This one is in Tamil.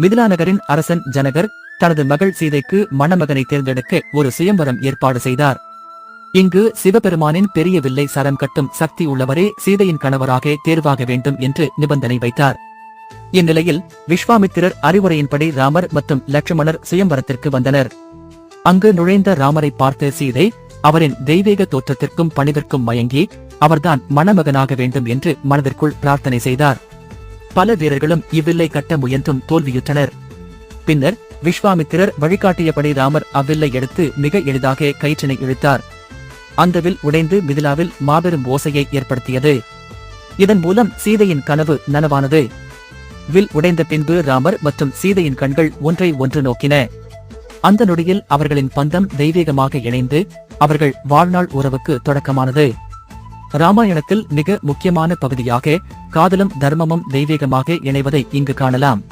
மிதிலாநகரின் அரசன் ஜனகர் தனது மகள் சீதைக்கு மணமகனை தேர்ந்தெடுக்க ஒரு சுயம்பரம் ஏற்பாடு செய்தார். இங்கு சிவபெருமானின் பெரிய வில்லை சரம் கட்டும் சக்தி உள்ளவரே சீதையின் கணவராக தேர்வாக வேண்டும் என்று நிபந்தனை வைத்தார். இந்நிலையில் விஸ்வாமித்திரர் அறிவுரையின்படி ராமர் மற்றும் லட்சுமணர் சுயம்பரத்திற்கு வந்தனர். அங்கு நுழைந்த ராமரை பார்த்த சீதை அவரின் தெய்வீக தோற்றத்திற்கும் பணிவிற்கும் மயங்கி அவர்தான் மணமகனாக வேண்டும் என்று மனதிற்குள் பிரார்த்தனை செய்தார். பல வீரர்களும் இவ்வில்லை கட்ட முயன்றும் தோல்வியுற்றனர். பின்னர் விஸ்வாமித்திரர் வழிகாட்டியபடி ராமர் அவ்வில்லை எடுத்து மிக எளிதாக கயிற்றினை இழுத்தார். அந்த வில் உடைந்து மிதிலாவில் மாபெரும் ஓசையை ஏற்படுத்தியது. இதன் மூலம் சீதையின் கனவு நனவானது. வில் உடைந்த பின்பு ராமர் மற்றும் சீதையின் கண்கள் ஒன்றை ஒன்று நோக்கின. அந்த நொடியில் அவர்களின் பந்தம் தெய்வீகமாக இணைந்து அவர்கள் வாழ்நாள் உறவுக்கு தொடக்கமானது. ராமாயணத்தில் மிக முக்கியமான பகுதியாக காதலும் தர்மமும் தெய்வீகமாக இணைவதை இங்கு காணலாம்.